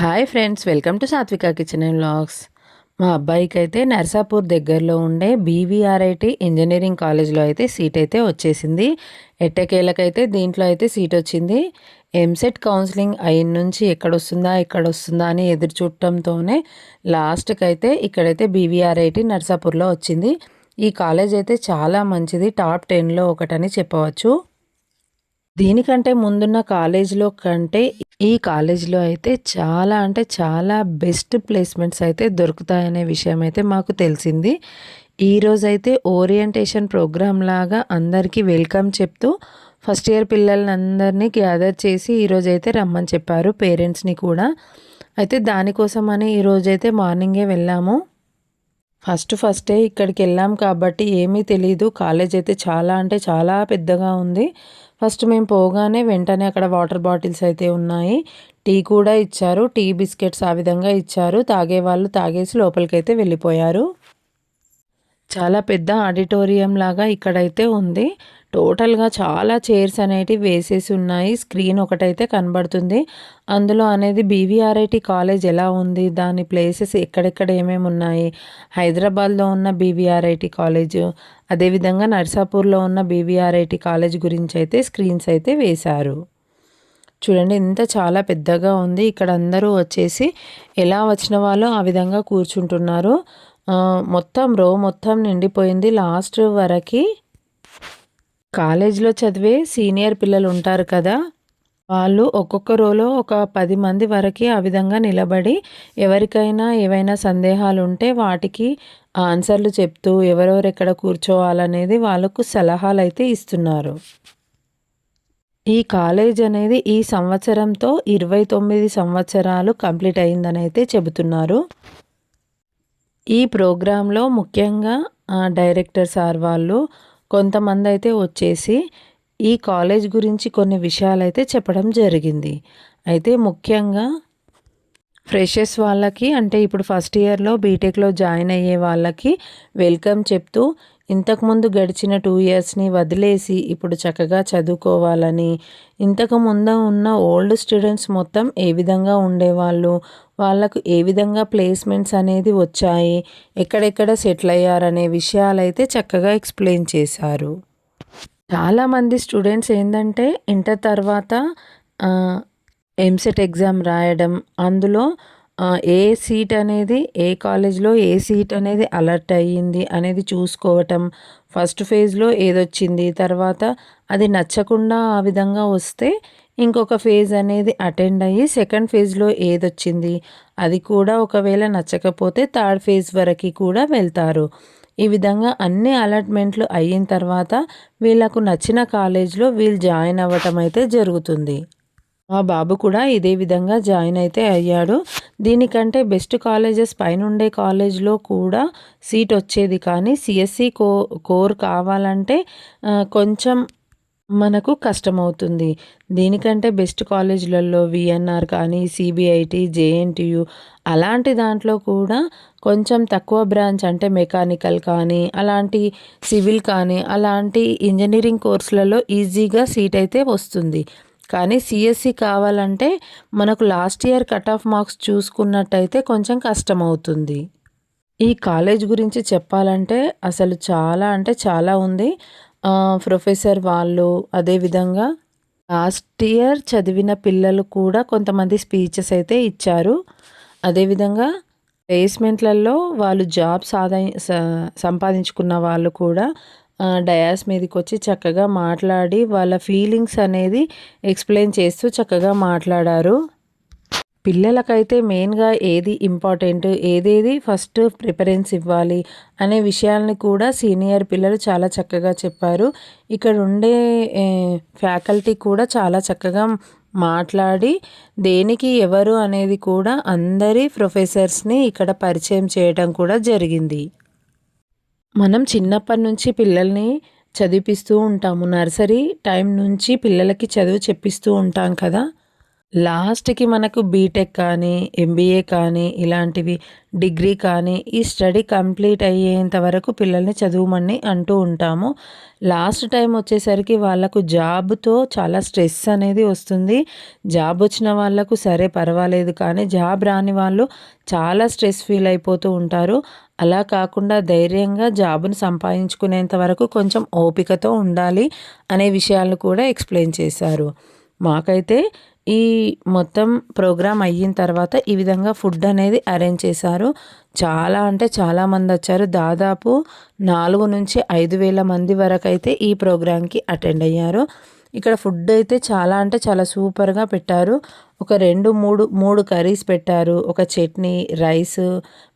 Hi friends welcome to Satvika kitchen and vlogs. మా అబ్బాయికి అయితే నర్సాపూర్ దగ్గరలో ఉండే బీవీఆర్ఐటి ఇంజనీరింగ్ కాలేజ్లో అయితే సీట్ అయితే వచ్చేసింది. ఎట్టకేళ్ళకైతే దీంట్లో అయితే సీట్ వచ్చింది. ఎంసెట్ కౌన్సిలింగ్ అయిన నుంచి ఎక్కడొస్తుందా ఎక్కడొస్తుందా అని ఎదురు చూడటంతోనే లాస్ట్కి అయితే ఇక్కడైతే బీవీఆర్ఐటి నర్సాపూర్లో వచ్చింది. ఈ కాలేజ్ అయితే చాలా మంచిది టాప్ టెన్లో ఒకటని చెప్పవచ్చు. దీనికంటే ముందున్న కాలేజీలో కంటే ఈ కాలేజీలో అయితే చాలా అంటే చాలా బెస్ట్ ప్లేస్మెంట్స్ అయితే దొరుకుతాయనే విషయం అయితే మాకు తెలిసింది. ఈరోజైతే ఓరియంటేషన్ ప్రోగ్రామ్ లాగా అందరికీ వెల్కమ్ చెప్తూ ఫస్ట్ ఇయర్ పిల్లలందరినీ గ్యాదర్ చేసి ఈరోజైతే రమ్మని చెప్పారు పేరెంట్స్ని కూడా. అయితే దానికోసం అని ఈరోజైతే మార్నింగే వెళ్ళాము. ఫస్ట్ ఫస్టే ఇక్కడికి వెళ్ళాం కాబట్టి ఏమీ తెలియదు కాలేజ్ అయితే చాలా అంటే చాలా పెద్దగా ఉంది. ఫస్ట్ మేము పోగానే వెంటనే అక్కడ వాటర్ బాటిల్స్ అయితే ఉన్నాయి. టీ కూడా ఇచ్చారు. టీ బిస్కెట్స్ ఆ విధంగా ఇచ్చారు. తాగే వాళ్ళు తాగేసి లోపలికైతే వెళ్ళిపోయారు. చాలా పెద్ద ఆడిటోరియం లాగా ఇక్కడైతే ఉంది. టోటల్గా చాలా చైర్స్ అనేటివి వేసేసి ఉన్నాయి. స్క్రీన్ ఒకటైతే కనబడుతుంది. అందులో అనేది బీవీఆర్ఐటి కాలేజ్ ఎలా ఉంది? దాని ప్లేసెస్ ఎక్కడెక్కడ ఏమేమి ఉన్నాయి? హైదరాబాద్లో ఉన్న బీవీఆర్ఐటి కాలేజ్ అదేవిధంగా నర్సాపూర్లో ఉన్న బీవీఆర్ఐటి కాలేజ్ గురించి అయితే స్క్రీన్స్ అయితే వేశారు. చూడండి ఇంత చాలా పెద్దగా ఉంది. ఇక్కడ అందరూ వచ్చేసి ఎలా వచ్చిన వాళ్ళు ఆ విధంగా కూర్చుంటున్నారు. మొత్తం రో మొత్తం నిండిపోయింది. లాస్ట్ వరకు కాలేజీలో చదివే సీనియర్ పిల్లలు ఉంటారు కదా వాళ్ళు ఒక్కొక్క రోలో ఒక పది మంది వరకు ఆ విధంగా నిలబడి ఎవరికైనా ఏవైనా సందేహాలు ఉంటే వాటికి ఆన్సర్లు చెప్తూ ఎవరెవరు ఎక్కడ కూర్చోవాలనేది వాళ్ళకు సలహాలు అయితే ఇస్తున్నారు. ఈ కాలేజ్ అనేది ఈ సంవత్సరంతో ఇరవై తొమ్మిది సంవత్సరాలు కంప్లీట్ అయిందని అయితే చెబుతున్నారు. ఈ ప్రోగ్రాంలో ముఖ్యంగా డైరెక్టర్ సార్ వాళ్ళు కొంతమంది అయితే వచ్చేసి ఈ కాలేజ్ గురించి కొన్ని విషయాలు అయితే చెప్పడం జరిగింది. అయితే ముఖ్యంగా ఫ్రెషర్స్ వాళ్ళకి అంటే ఇప్పుడు ఫస్ట్ ఇయర్లో బీటెక్లో జాయిన్ అయ్యే వాళ్ళకి వెల్కమ్ చెప్తూ ఇంతకుముందు గడిచిన టూ ఇయర్స్ని వదిలేసి ఇప్పుడు చక్కగా చదువుకోవాలని ఇంతకు ముందు ఉన్న ఓల్డ్ స్టూడెంట్స్ మొత్తం ఏ విధంగా ఉండేవాళ్ళు? వాళ్ళకు ఏ విధంగా ప్లేస్మెంట్స్ అనేది వచ్చాయి? ఎక్కడెక్కడ సెటిల్ అయ్యారనే విషయాలైతే చక్కగా ఎక్స్ప్లెయిన్ చేశారు. చాలామంది స్టూడెంట్స్ ఏంటంటే ఇంటర్ తర్వాత ఎంసెట్ ఎగ్జామ్ రాయడం అందులో ఏ సీట్ అనేది ఏ కాలేజ్లో ఏ సీట్ అనేది అలర్ట్ అయ్యింది అనేది చూసుకోవటం. ఫస్ట్ ఫేజ్లో ఏదొచ్చింది తర్వాత అది నచ్చకుండా ఆ విధంగా వస్తే ఇంకొక ఫేజ్ అనేది అటెండ్ అయ్యి సెకండ్ ఫేజ్లో ఏదొచ్చింది అది కూడా ఒకవేళ నచ్చకపోతే థర్డ్ ఫేజ్ వరకు కూడా వెళ్తారు. ఈ విధంగా అన్ని అలాట్మెంట్లు అయిన తర్వాత వీళ్ళకు నచ్చిన కాలేజ్లో వీళ్ళు జాయిన్ అవ్వటం అయితే జరుగుతుంది. మా బాబు కూడా ఇదే విధంగా జాయిన్ అయితే అయ్యాడు. దీనికంటే బెస్ట్ కాలేజెస్ పైన ఉండే కాలేజ్లో కూడా సీట్ వచ్చేది. కానీ సిఎస్సి కో కోర్ కావాలంటే కొంచెం మనకు కష్టమవుతుంది. దీనికంటే బెస్ట్ కాలేజీలలో విఎన్ఆర్ కానీ సిబిఐటి జేఎన్టీయు అలాంటి దాంట్లో కూడా కొంచెం తక్కువ బ్రాంచ్ అంటే మెకానికల్ కానీ అలాంటి సివిల్ కానీ అలాంటి ఇంజనీరింగ్ కోర్సులలో ఈజీగా సీట్ అయితే వస్తుంది. కానీ సిఎస్సి కావాలంటే మనకు last year cut off marks చూసుకున్నట్టయితే కొంచెం కష్టమవుతుంది. ఈ కాలేజ్ గురించి చెప్పాలంటే అసలు చాలా అంటే చాలా ఉంది. ప్రొఫెసర్ వాళ్ళు అదేవిధంగా లాస్ట్ ఇయర్ చదివిన పిల్లలు కూడా కొంతమంది స్పీచెస్ అయితే ఇచ్చారు. అదేవిధంగా ప్లేస్మెంట్లలో వాళ్ళు జాబ్ సాధ సంపాదించుకున్న వాళ్ళు కూడా డయాస్ మీదకి వచ్చి చక్కగా మాట్లాడి వాళ్ళ ఫీలింగ్స్ అనేది ఎక్స్ప్లెయిన్ చేస్తూ చక్కగా మాట్లాడారు. పిల్లలకైతే మెయిన్గా ఏది ఇంపార్టెంట్ ఏదేది ఫస్ట్ ప్రిఫరెన్స్ ఇవ్వాలి అనే విషయాల్ని కూడా సీనియర్ పిల్లలు చాలా చక్కగా చెప్పారు. ఇక్కడ ఉండే ఫ్యాకల్టీ కూడా చాలా చక్కగా మాట్లాడి దేనికి ఎవరు అనేది కూడా అందరి ప్రొఫెసర్స్ని ఇక్కడ పరిచయం చేయడం కూడా జరిగింది. మనం చిన్నప్పటి నుంచి పిల్లల్ని చదివిపిస్తూ ఉంటాము. నర్సరీ టైం నుంచి పిల్లలకి చదువు చెప్పిస్తూ ఉంటాం కదా. లాస్ట్‌కి మనకు బీటెక్ కానీ, ఎంబీఏ కానీ, ఇలాంటివి డిగ్రీ కానీ, ఈ స్టడీ కంప్లీట్ అయ్యేంత వరకు పిల్లల్ని చదువుమని అంటూ ఉంటాము. లాస్ట్ టైం వచ్చేసరికి వాళ్ళకు జాబ్‌తో చాలా స్ట్రెస్ అనేది వస్తుంది. జాబ్ వచ్చిన వాళ్ళకు సరే పర్వాలేదు కానీ, జాబ్ రాని వాళ్ళు చాలా స్ట్రెస్ ఫీల్ అయిపోతూ ఉంటారు. అలా కాకుండా ధైర్యంగా జాబ్‌ని సంపాదించుకునేంత వరకు కొంచెం ఓపికతో ఉండాలి అనే విషయాలు కూడా ఎక్స్‌ప్లెయిన్ చేశారు. మాకైతే ఈ మొత్తం ప్రోగ్రామ్ అయిన తర్వాత ఈ విధంగా ఫుడ్ అనేది అరేంజ్ చేశారు. చాలా అంటే చాలామంది వచ్చారు. దాదాపు నాలుగు నుంచి ఐదు వేల మంది వరకైతే ఈ ప్రోగ్రామ్‌కి అటెండ్ అయ్యారు. ఇక్కడ ఫుడ్ అయితే చాలా అంటే చాలా సూపర్‌గా పెట్టారు. ఒక రెండు మూడు మూడు కర్రీస్ పెట్టారు. ఒక చట్నీ, రైస్,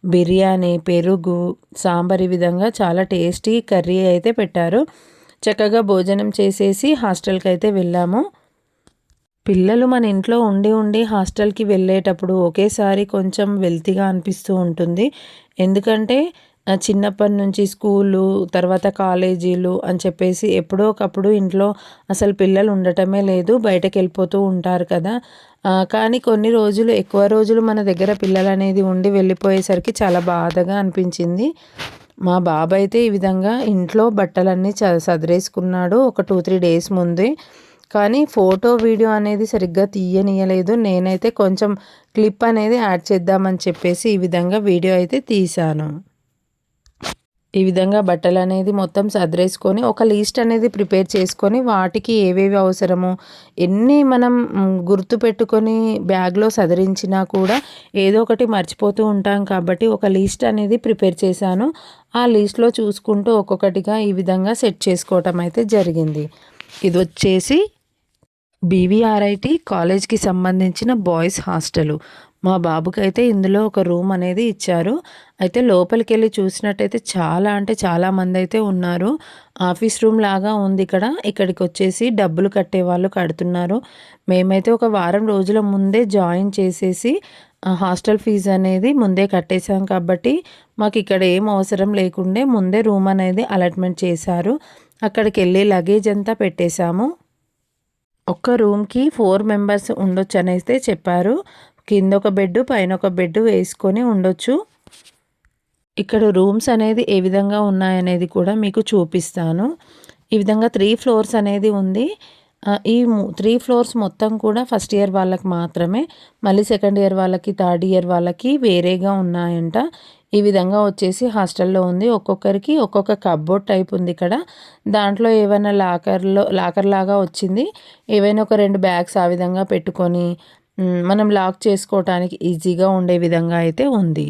బిర్యానీ, పెరుగు, సాంబార్ ఈ విధంగా చాలా టేస్టీ కర్రీ అయితే పెట్టారు. చక్కగా భోజనం చేసేసి హాస్టల్‌కి అయితే వెళ్ళాము. పిల్లలు మన ఇంట్లో ఉండి ఉండి హాస్టల్‌కి వెళ్ళేటప్పుడు ఒకేసారి కొంచెం వెల్తీగా అనిపిస్తూ ఉంటుంది. ఎందుకంటే చిన్నప్పటి నుంచి స్కూలు, తర్వాత కాలేజీలు అని చెప్పేసి ఎప్పుడో ఒకప్పుడు ఇంట్లో అసలు పిల్లలు ఉండటమే లేదు. బయటకెళ్ళిపోతూ ఉంటారు కదా! కానీ కొన్ని రోజులు ఎక్కువ రోజులు మన దగ్గర పిల్లలు అనేది ఉండి వెళ్ళిపోయేసరికి చాలా బాధగా అనిపించింది. మా బాబయితే ఈ విధంగా ఇంట్లో బట్టలన్నీ చ సదిరేసుకున్నాడు. ఒక 2, 3 డేస్ ముందే. కానీ ఫోటో, వీడియో అనేది సరిగ్గా తీయనీయలేదు. నేనైతే కొంచెం క్లిప్ అనేది యాడ్ చేద్దామని చెప్పేసి ఈ విధంగా వీడియో అయితే తీశాను. ఈ విధంగా బట్టలు అనేది మొత్తం సదిరేసుకొని ఒక లిస్ట్ అనేది ప్రిపేర్ చేసుకొని వాటికి ఏవేవి అవసరమో ఎన్ని మనం గుర్తు గుర్తుపెట్టుకొని బ్యాగ్‌లో సదరించినా కూడా ఏదో ఒకటి మర్చిపోతూ ఉంటాం కాబట్టి ఒక లిస్ట్ అనేది ప్రిపేర్ చేశాను. ఆ లిస్ట్‌లో చూసుకుంటూ ఒక్కొక్కటిగా ఈ విధంగా సెట్ చేసుకోవటం అయితే జరిగింది. ఇది వచ్చేసి బీవీఆర్ఐటి కాలేజ్‌కి సంబంధించిన బాయ్స్ హాస్టలు. మా బాబుకైతే ఇందులో ఒక రూమ్ అనేది ఇచ్చారు. అయితే లోపలికి వెళ్ళి చూసినట్టయితే చాలా అంటే చాలా అయితే ఉన్నారు. ఆఫీస్ రూమ్ లాగా ఉంది ఇక్కడ. ఇక్కడికి వచ్చేసి డబ్బులు కట్టేవాళ్ళు కడుతున్నారు. మేమైతే ఒక వారం రోజుల ముందే జాయిన్ చేసేసి హాస్టల్ ఫీజు అనేది ముందే కట్టేసాం కాబట్టి మాకు ఇక్కడ ఏం అవసరం లేకుండే ముందే రూమ్ అనేది అలాట్‌మెంట్ చేశారు. అక్కడికి వెళ్ళి లగేజ్ అంతా పెట్టేశాము ఒక్క రూమ్‌కి ఫోర్ మెంబర్స్ ఉండొచ్చనైతే చెప్పారు. కింద ఒక బెడ్, పైన ఒక బెడ్ వేసుకొని ఉండొచ్చు. ఇక్కడ రూమ్స్ అనేది ఏ విధంగా ఉన్నాయనేది కూడా మీకు చూపిస్తాను. ఈ విధంగా త్రీ ఫ్లోర్స్ అనేది ఉంది. ఈ త్రీ ఫ్లోర్స్ మొత్తం కూడా ఫస్ట్ ఇయర్ వాళ్ళకి మాత్రమే. మళ్ళీ సెకండ్ ఇయర్ వాళ్ళకి, థర్డ్ ఇయర్ వాళ్ళకి వేరేగా ఉన్నాయంట. ఈ విధంగా వచ్చేసి హాస్టల్‌లో ఉంది. ఒక్కొక్కరికి ఒక్కొక్క కప్‌బోర్డ్ టైప్ ఉంది ఇక్కడ. దాంట్లో ఏవైనా లాకర్‌లో లాకర్ లాగా వచ్చింది. ఏవైనా ఒక రెండు బ్యాగ్స్ ఆ విధంగా పెట్టుకొని మనం లాక్ చేసుకోవటానికి ఈజీగా ఉండే విధంగా అయితే ఉంది.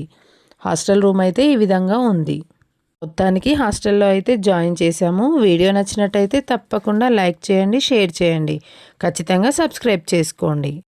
హాస్టల్ రూమ్ అయితే ఈ విధంగా ఉంది. మొత్తానికి హాస్టల్‌లో అయితే జాయిన్ చేశాము. వీడియో నచ్చినట్టయితే తప్పకుండా లైక్ చేయండి, షేర్ చేయండి. ఖచ్చితంగా సబ్స్క్రైబ్ చేసుకోండి.